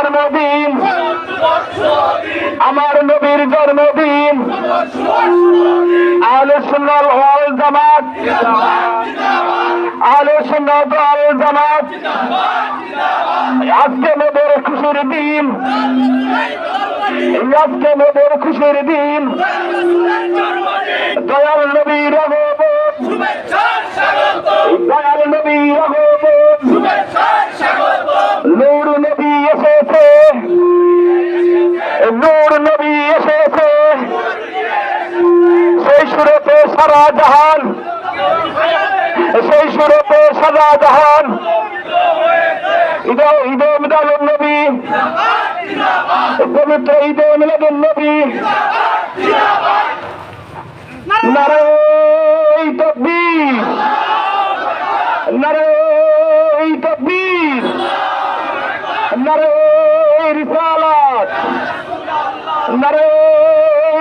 জন্মদিন আমার নবীর জন্মদিন। আলো সুন্নাল ওয়াল জামাত। আলো সুন্নাল ওয়াল জামাত। আজকে মোদের খুশির দিন। আজকে মোদের খুশির দিন। দয়াল নবীর আগমন। দয়াল নবীর আগমন নূর নবী এসেছে নূর নবী এসেছে। সেই সুরতে সারা জাহান। সেই সুরতে সারা জাহান। ঈদ ঈদ নবী। পবিত্র ঈদ মিলাদুন নবী। নারাই তকবীর। নারাই তকবীর।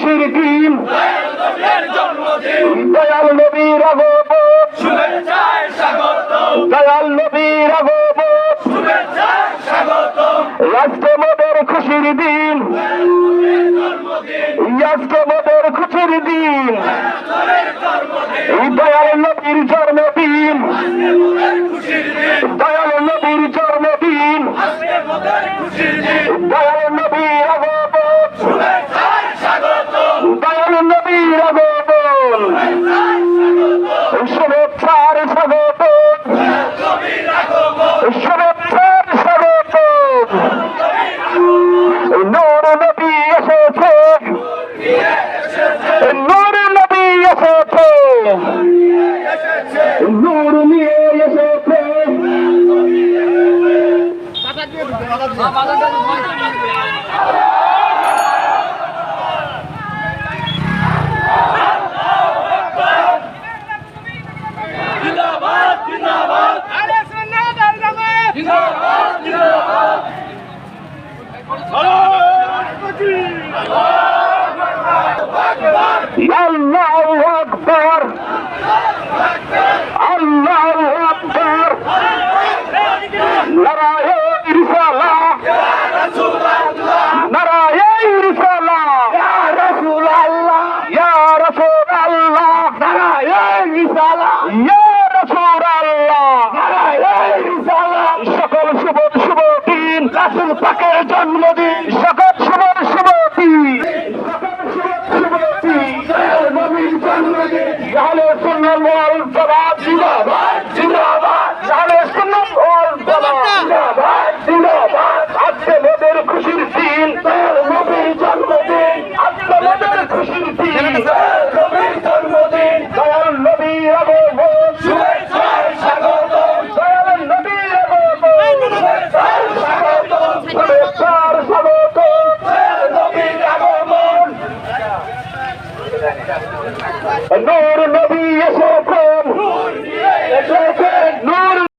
খুশির দিন দয়াল নবীর দয়াল নবীর আগমন। আজকে মোদের খুশির দিন। আজকে মোদের খুশির দিন। দয়াল নবীর জন্মদিন। দয়াল নবীর আগমন শুভেচ্ছার স্বাগত শুভেচ্ছার স্বাগত নূর নবী এসেছে নূর নবী এসেছে নূর নিয়ে এসেছে আরে সুন্নাত আল জামাত আল্লাহু আকবার আল্লাহু আকবার। নারায়ণ রিসালাহ ইয়া রাসূলুল্লাহ ইয়া রাসূলুল্লাহ। নারায়ণ রিসালাহ ইয়া রাসূলুল্লাহ। রিসালাহ সকল শুভ শুভ দিন। রাসূল পাকের জন্মদিন। Bolsonaro, diga!